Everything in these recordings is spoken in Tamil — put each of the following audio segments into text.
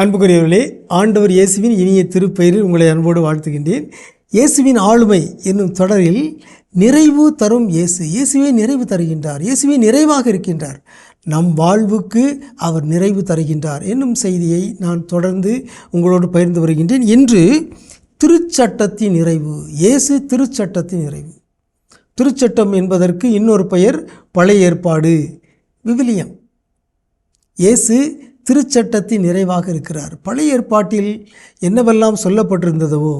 அன்புக்குரியவர்களே ஆண்டவர் இயேசுவின் இனிய திருப்பெயரில் உங்களை அன்போடு வாழ்த்துகின்றேன். இயேசுவின் ஆளுமை என்னும் தொடரில் நிறைவு தரும் இயேசு இயேசுவே நிறைவு தருகின்றார் இயேசுவே நிறைவாக இருக்கின்றார். நம் வாழ்வுக்கு அவர் நிறைவு தருகின்றார் என்னும் செய்தியை நான் தொடர்ந்து உங்களோடு பகிர்ந்து வருகின்றேன். இன்று திருச்சட்டத்தின் நிறைவு இயேசு திருச்சட்டத்தின் நிறைவு. திருச்சட்டம் என்பதற்கு இன்னொரு பெயர் பழைய ஏற்பாடு விவிலியம். இயேசு திருச்சட்டத்தின் நிறைவாக இருக்கிறார். பழைய ஏற்பாட்டில் என்னவெல்லாம் சொல்லப்பட்டிருந்ததவோ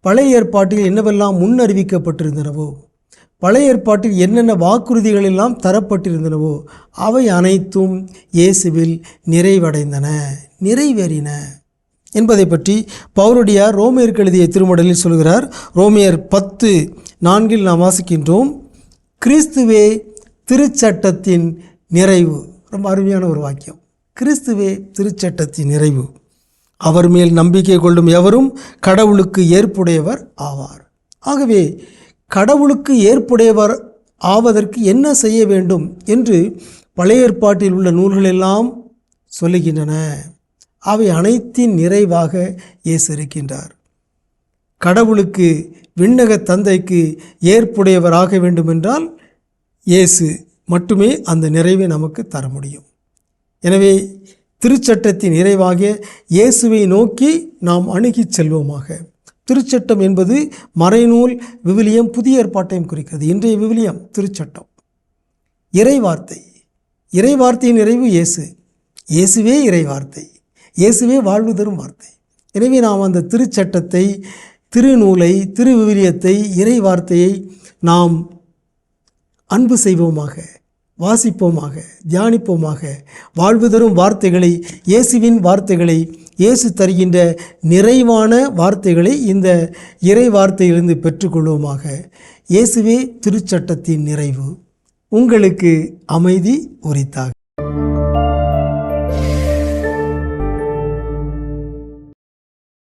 பழைய ஏற்பாட்டில் என்னவெல்லாம் முன் அறிவிக்கப்பட்டிருந்தனவோ பழைய ஏற்பாட்டில் என்னென்ன வாக்குறுதிகள் எல்லாம் தரப்பட்டிருந்தனவோ அவை அனைத்தும் இயேசுவில் நிறைவடைந்தன நிறைவேறின என்பதை பற்றி பவுருடையார் ரோமியருக்கு எழுதிய திருமடலில் சொல்கிறார். ரோமியர் பத்து நான்கில் நாம் வாசிக்கின்றோம். கிறிஸ்துவே திருச்சட்டத்தின் நிறைவு. ரொம்ப அருமையான ஒரு வாக்கியம். கிறிஸ்துவே திருச்சட்டத்தின் நிறைவு. அவர் மேல் நம்பிக்கை கொள்ளும் எவரும் கடவுளுக்கு ஏற்புடையவர் ஆவார். ஆகவே கடவுளுக்கு ஏற்புடையவர் ஆவதற்கு என்ன செய்ய வேண்டும் என்று பழைய ஏற்பாட்டில் உள்ள நூல்களெல்லாம் சொல்லுகின்றன. அவை அனைத்தின் நிறைவாக இயேசு இருக்கின்றார். கடவுளுக்கு விண்ணக தந்தைக்கு ஏற்புடையவராக வேண்டுமென்றால் இயேசு மட்டுமே அந்த நிறைவை நமக்கு தர முடியும். எனவே திருச்சட்டத்தின் நிறைவாக இயேசுவை நோக்கி நாம் அணுகிச் செல்வோமாக. திருச்சட்டம் என்பது மறைநூல் விவிலியம் புதிய ஏற்பாட்டையும் குறிக்கிறது. இன்றைய விவிலியம் திருச்சட்டம். இறைவார்த்தை. இறைவார்த்தையின் நிறைவு இயேசு. இயேசுவே இறைவார்த்தை. இயேசுவே வாழ்வு தரும் வார்த்தை. எனவே நாம் அந்த திருச்சட்டத்தை திருநூலை திருவிவிலியத்தை இறை வார்த்தையை நாம் அன்பு செய்வோமாக. வாசிப்போமாக தியானிப்போமாக வாழ்வு தரும் வார்த்தைகளை இயேசுவின் வார்த்தைகளை இயேசு தருகின்ற நிறைவான வார்த்தைகளை இந்த இறை வார்த்தையிலிருந்து பெற்றுக்கொள்வோமாக. இயேசுவே திருச்சட்டத்தின் நிறைவு. உங்களுக்கு அமைதி உரித்தாக.